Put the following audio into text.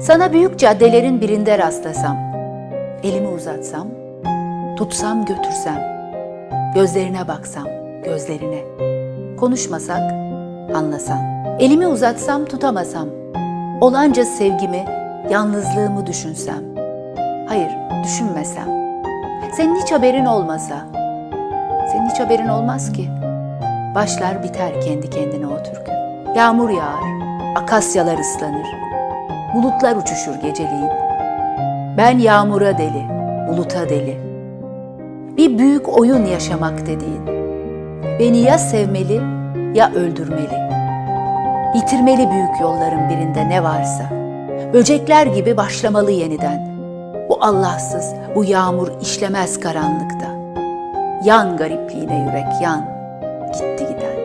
Sana büyük caddelerin birinde rastlasam, elimi uzatsam, tutsam götürsem, gözlerine baksam, gözlerine, konuşmasak, anlasan, elimi uzatsam tutamasam, olanca sevgimi, yalnızlığımı düşünsem, hayır düşünmesem, senin hiç haberin olmasa, senin hiç haberin olmaz ki. Başlar biter kendi kendine o türkü. Yağmur yağar, akasyalar ıslanır, bulutlar uçuşur geceliğin. Ben yağmura deli, buluta deli. Bir büyük oyun yaşamak dediğin. Beni ya sevmeli ya öldürmeli. Yitirmeli büyük yolların birinde ne varsa. Böcekler gibi başlamalı yeniden. Bu Allahsız, bu yağmur işlemez karanlıkta. Yan garipliğine yürek yan, gitti gider.